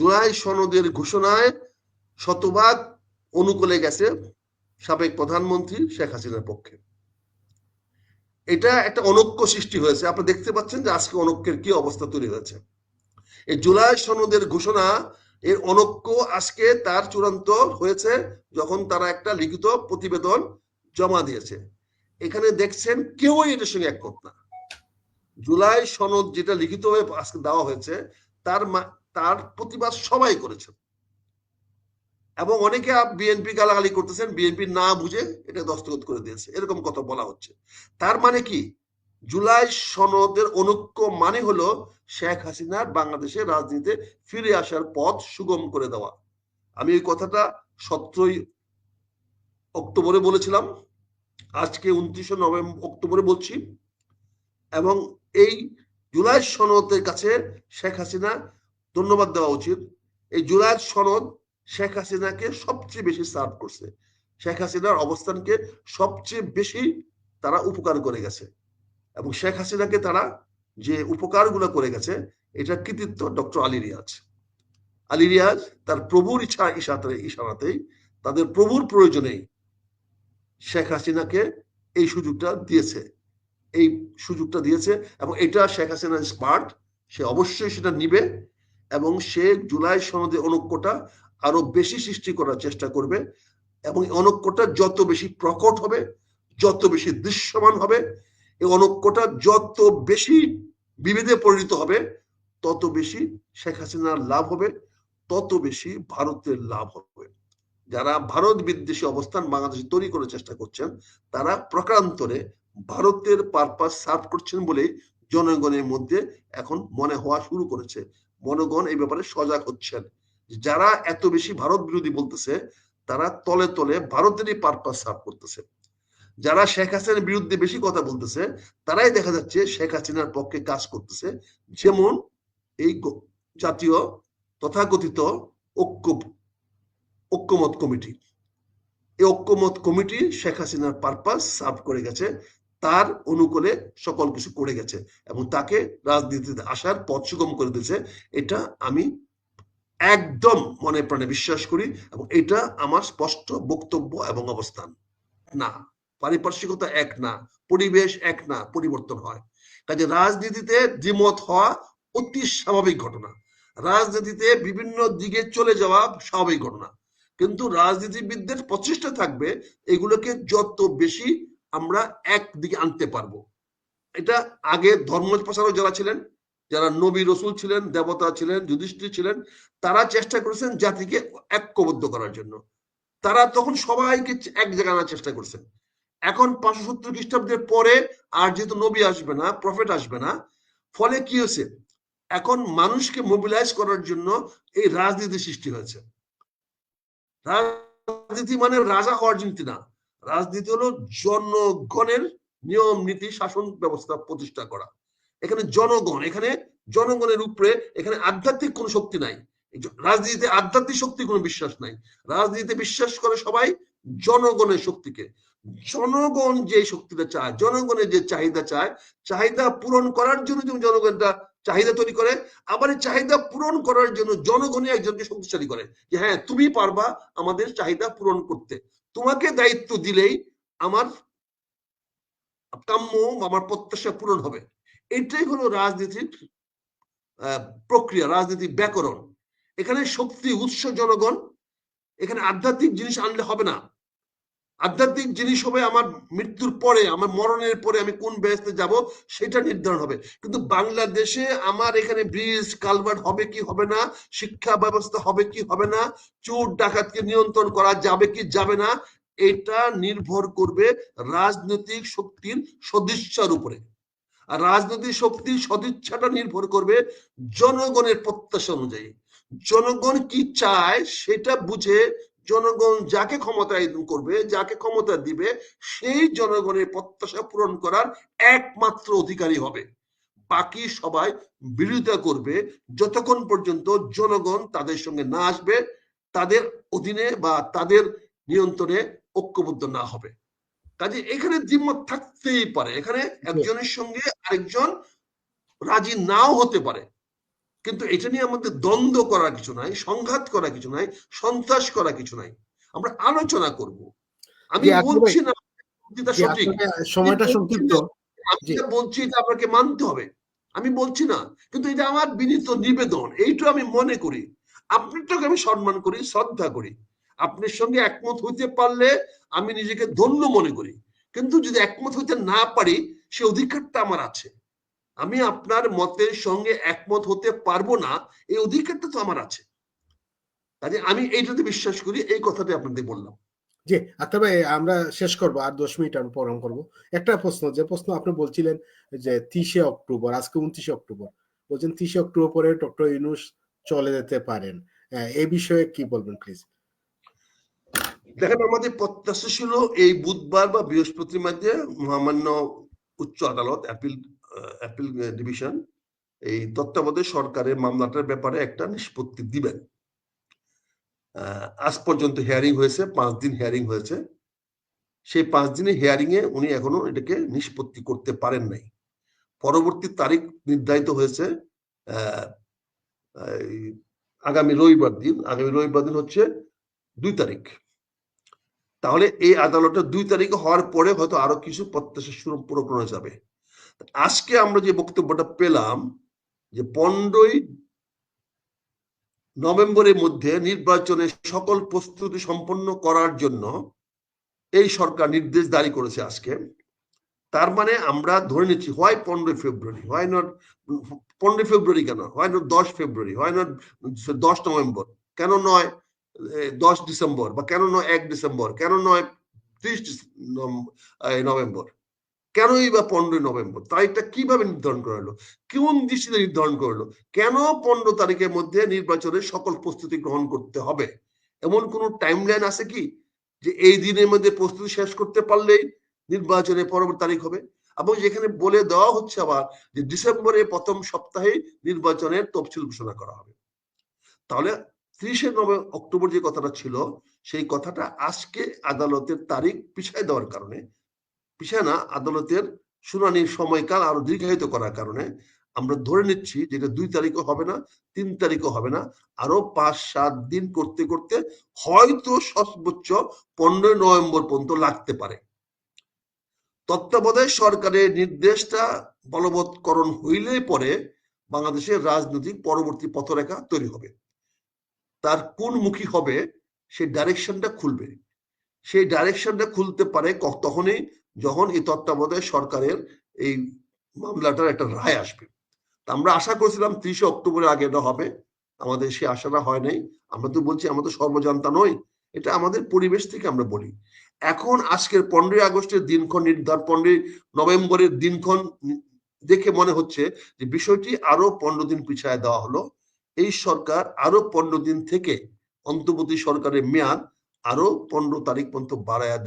জুলাই সনদের ঘোষণায় শতভাগ অনুকূলে গেছে সাবেক প্রধানমন্ত্রী শেখ হাসিনার পক্ষে। এটা একটা অনৈক্য সৃষ্টি হয়েছে। আপনি দেখতে পাচ্ছেন যে আজকে অনৈক্যের কি অবস্থা তৈরি হয়েছে। এই জুলাই সনদের ঘোষণা, এর অনৈক্য আজকে তার চূড়ান্ত হয়েছে যখন তারা একটা লিখিত প্রতিবেদন জমা দিয়েছে। এখানে দেখছেন কেউই এটার সঙ্গে একমত না। জুলাই সনদ যেটা লিখিত হয়ে আজকে দেওয়া হয়েছে, তার তার প্রতিবাদ সবাই করেছেন। এবং অনেকে বিএনপি গালাগালি করতেছেন বিএনপি না বুঝে এটা দস্তখত করে দিয়েছে। এরকম কথা বলা হচ্ছে। তার মানে কি? জুলাই সনদের অনুক্য মানে হলো শেখ হাসিনার বাংলাদেশের রাজনীতিতে ফিরে আসার পথ সুগম করে দেওয়া। আমি এই কথাটা সতেরোই অক্টোবরে বলেছিলাম। আজকে উনত্রিশে নভেম্বর অক্টোবরে বলছি। এবং এই জুলাই সনদের কাছে শেখ হাসিনা ধন্যবাদ দেওয়া উচিত। এই জুলাই সনদ শেখ হাসিনাকে সবচেয়ে বেশি সার্ভ করছে। শেখ হাসিনার অবস্থানকে সবচেয়ে বেশি তারা উপকার করে গেছে। এবং শেখ হাসিনাকে তারা যে উপকারগুলো করে গেছে এটা কৃতিত্ব ডক্টর আলী রিয়াজ। আলী রিয়াজ তার প্রভুর ইচ্ছা ইশাতে ইশারাতেই, তাদের প্রভুর প্রয়োজনেই শেখ হাসিনাকে এই সুযোগটা দিয়েছে। এই সুযোগটা দিয়েছে এবং এটা শেখ হাসিনা স্মার্ট সে অবশ্যই সেটা নিবে। এবং সে জুলাই সনদে অনৈক্যটা আরও বেশি সৃষ্টি করার চেষ্টা করবে এবং অনৈক্যটা যত বেশি প্রকট হবে, যত বেশি দৃশ্যমান হবে, এই অনৈক্যটা যত বেশি বিভেদে পরিণত হবে, তত বেশি শেখ হাসিনার লাভ হবে, তত বেশি ভারতের লাভ হবে। যারা ভারত বিদ্বেষী অবস্থান বাংলাদেশে তৈরি করার চেষ্টা করছেন, তারা প্রকারান্তরে ভারতের পারপাস সার্ভ করছেন বলেই জনগণের মধ্যে এখন মনে হওয়া শুরু করেছে। মনগণ এই ব্যাপারে সজাগ হচ্ছেন। যারা এত বেশি ভারত বিরোধী বলতেছে, তারা তলে তলে ভারতেরই পারপাস সার্ভ করতেছে। যারা শেখ হাসিনার বিরুদ্ধে বেশি কথা বলতেছে, তারাই দেখা যাচ্ছে শেখ হাসিনার পক্ষে কাজ করতেছে। যেমন এই জাতীয় তথাকথিত ঐক্য ঐক্যমত কমিটি। এই ঐক্যমত কমিটি শেখ হাসিনার পারপাস সার্ভ করে গেছে। তার অনুকূলে সকল কিছু করে গেছে এবং তাকে রাজনীতিতে আসার পথ সুগম করে দিয়েছে। এটা আমি একদম মনে প্রাণে বিশ্বাস করি এবং এটা আমার স্পষ্ট বক্তব্য এবং অবস্থান। না, পারিপার্শ্বিকতা এক না, পরিবেশ এক না, পরিবর্তন হয়। কাজে রাজনীতিতে দ্বিমত হওয়া অতি স্বাভাবিক ঘটনা। রাজনীতিতে বিভিন্ন দিকে চলে যাওয়া স্বাভাবিক ঘটনা। কিন্তু রাজনীতিবিদদের প্রচেষ্টা থাকবে এগুলোকে যত বেশি আমরা একদিকে আনতে পারব। এটা আগে ধর্ম প্রচারক যারা ছিলেন, যারা নবী রসুল ছিলেন, দেবতা ছিলেন, যুধিষ্ঠির ছিলেন, তারা চেষ্টা করেছেন জাতিকে ঐক্যবদ্ধ করার জন্য। তারা তখন সবাইকে এক জায়গায় আনার চেষ্টা করছেন। এখন পাঁচশো সত্তর খ্রিস্টাব্দের পরে আর যেহেতু নবী আসবে না প্রফেট আসবে না, ফলে কি হয়েছে? এখন মানুষকে মোবিলাইজ করার জন্য এই রাজনীতি সৃষ্টি হয়েছে। রাজনীতি মানে রাজা হওয়ার রাজনীতি না রাজনীতি হলো জনগণের নিয়ম, নীতি, শাসন ব্যবস্থা প্রতিষ্ঠা করা। এখানে জনগণ, এখানে জনগণের উপরে এখানে আধ্যাত্মিক কোনো শক্তি নাই। রাজনীতিতে আধ্যাত্মিক শক্তি কোনো বিশ্বাস নাই। রাজনীতিতে বিশ্বাস করে সবাই জনগণের শক্তিকে। জনগণ যে শক্তিটা চায়, জনগণের যে চাহিদা চায়, চাহিদা পূরণ করার জন্য যেমন জনগণটা চাহিদা তৈরি করে, আবার চাহিদা পূরণ করার জন্য জনগণই একজনকে শক্তিশালী করে। যে হ্যাঁ তুমি পারবা আমাদের চাহিদা পূরণ করতে। তোমাকে দায়িত্ব দিলেই আমার কাম্য, আমার প্রত্যাশা পূরণ হবে। এটাই হলো রাজনীতির প্রক্রিয়া, রাজনীতির ব্যাকরণ। এখানে শক্তি, উৎস, জনগণ, এখানে আধ্যাত্মিক জিনিস আনলে হবে না। আধ্যাত্মিক জিনিস হবে আমার মৃত্যুর পরে, আমার মরণের পরে আমি কোন ব্যস্তে যাব সেটা নির্ধারণ হবে। কিন্তু বাংলাদেশে আমার এখানে ব্রিজ কালভার্ট হবে কি হবে না, শিক্ষা ব্যবস্থা হবে কি হবে না, চোর ডাকাতকে নিয়ন্ত্রণ করা যাবে কি যাবে না, এটা নির্ভর করবে রাজনৈতিক শক্তির সদিচ্ছার উপরে। আর রাজনৈতিক শক্তির সদিচ্ছাটা নির্ভর করবে জনগণের প্রত্যাশা অনুযায়ী। জনগণ কি চায় সেটা বুঝে জনগণ যাকে ক্ষমতায় করবে যাকে ক্ষমতা দিবে সেই জনগণের প্রত্যাশা পূরণ করার একমাত্র অধিকারী হবে। বাকি সবাই বিরোধিতা করবে যতক্ষণ পর্যন্ত জনগণ তাদের সঙ্গে না আসবে তাদের অধীনে বা তাদের নিয়ন্ত্রণে ঐক্যবদ্ধ না হবে। কাজে এখানে দ্বিমত থাকতেই পারে। এখানে একজনের সঙ্গে আরেকজন রাজি নাও হতে পারে। কিন্তু এটা নিয়ে আমাদের দ্বন্দ্ব করার কিছু নাই সংঘাত করা কিছু নাই সন্ত্রাস করা কিছু নাই। আমরা আলোচনা করব। আমি বলছি না সঠিক। সময়টা সংক্ষিপ্ত। আমি বলছি এটা আপনাকে মানতে হবে। আমি বলছি না কিন্তু এটা আমার বিনীত নিবেদন। এইটা আমি মনে করি আপনারটাকে আমি সম্মান করি শ্রদ্ধা করি। আপনার সঙ্গে একমত হইতে পারলে আমি নিজেকে ধন্য মনে করি। কিন্তু যদি একমত হইতে না পারি সে অধিকারটা আমার আছে। আমি আপনার মতের সঙ্গে একমত হতে পারব না এই অধিকারটা তো আমার আছে। কাজে আমি এইটাতে বিশ্বাস করি এই কথাটা আপনাদের বললাম। জি আক্তার ভাই আমরা শেষ করব আর দশ মিনিট আমি প্রোগ্রাম করব। একটা প্রশ্ন যে প্রশ্ন আপনি বলছিলেন যে তিরিশে অক্টোবর আজকে উনত্রিশে অক্টোবর। বলছেন তিরিশে অক্টোবর পরে ডক্টর ইউনুস চলে যেতে পারেন। আহ, এই বিষয়ে কি বলবেন প্লিজ দেখেন আমাদের প্রত্যাশা ছিল এই বুধবার বা বৃহস্পতির মধ্যে মহামান্য উচ্চ আদালত অ্যাপিল অ্যাপিল ডিভিশন এই তত্ত্বাবধায়ক সরকারের মামলাটার ব্যাপারে একটা নিষ্পত্তি দিবেন। আজ পর্যন্ত হিয়ারিং হয়েছে, পাঁচ দিন হিয়ারিং হয়েছে। সেই পাঁচ দিনের হিয়ারিং এ উনি এখনও এটাকে নিষ্পত্তি করতে পারেন নাই। পরবর্তী তারিখ নির্ধারিত হয়েছে আগামী রবিবার দিন। আগামী রবিবার দিন হচ্ছে দুই তারিখ। তাহলে এই আদালতের দুই তারিখে হওয়ার পরে হয়তো আরও কিছু প্রত্যাশা পূরণ করা যাবে। আজকে আমরা যে বক্তব্যটা পেলাম যে পনেরোই নভেম্বরের মধ্যে নির্বাচনের সকল প্রস্তুতি সম্পন্ন করার জন্য এই সরকার নির্দেশ জারি করেছে আজকে। তার মানে আমরা ধরে নিচ্ছি, হয় পনেরোই ফেব্রুয়ারি, হয় নট পনেরোই ফেব্রুয়ারি কেন? হয় নট দশ ফেব্রুয়ারি, হয় নট দশ নভেম্বর, কেন নয় দশ ডিসেম্বর বা কেন নয়, এক ডিসেম্বর, কেন নয়, ত্রিশ নভেম্বর। কেনই বা পনেরোই নভেম্বর? তারিখটা কীভাবে নির্ধারণ করা হলো? কোন দৃষ্টিতে নির্ধারণ করল কেন পনেরো তারিখের মধ্যে নির্বাচনের সকল প্রস্তুতি গ্রহণ করতে হবে? এমন কোন টাইমলাইন আছে কি? যে এই দিনের মধ্যে প্রস্তুতি শেষ করতে পারলেই নির্বাচনের পরবর্তী তারিখ হবে? এবং যেখানে বলে দেওয়া হচ্ছে আবার যে ডিসেম্বরের প্রথম সপ্তাহে নির্বাচনের তফসিল ঘোষণা করা হবে। তাহলে ত্রিশে নভেম্বর অক্টোবর যে কথাটা ছিল, সেই কথাটা আজকে আদালতের তারিখ পিছায় দেওয়ার কারণে পিছায় না আদালতের শুনানির সময়কাল আরও দীর্ঘায়িত করার কারণে আমরা ধরে নিচ্ছি যেটা দুই তারিখও হবে না, তিন তারিখও হবে না, আরও পাঁচ, সাত দিন করতে করতে হয়তো সর্বোচ্চ পনেরোই নভেম্বর পর্যন্ত লাগতে পারে। তত্ত্বাবধায়ক সরকারের নির্দেশটা বলবৎকরণ হইলে পরে বাংলাদেশের রাজনৈতিক পরবর্তী পথরেখা তৈরি হবে। তার কোন মুখী হবে সেই ডাইরেকশনটা খুলবে। সেই ডাইরেকশনটা খুলতে পারে তখনই যখন এই তত্ত্বাবধায়ক সরকারের এই মামলাটার একটা রায় আসবে। আমরা আশা করেছিলাম ত্রিশে অক্টোবরের আগে এটা হবে। আমাদের সে আশাটা হয় নাই। আমরা তো বলছি, আমরা তো সর্বজান্তা নই। এটা আমাদের পরিবেশ থেকে আমরা বলি। এখন আজকের পনেরোই আগস্টের দিনক্ষণ নির্ধারণ পনেরোই নভেম্বরের দিনক্ষণ দেখে মনে হচ্ছে যে বিষয়টি আরও পনেরো দিন পিছায় দেওয়া হলো। এই সরকার আরও পনেরো দিন থেকে অন্তর্বর্তী সরকারের মেয়াদ আরও পনেরো তারিখ পর্যন্ত বাড়াইয়া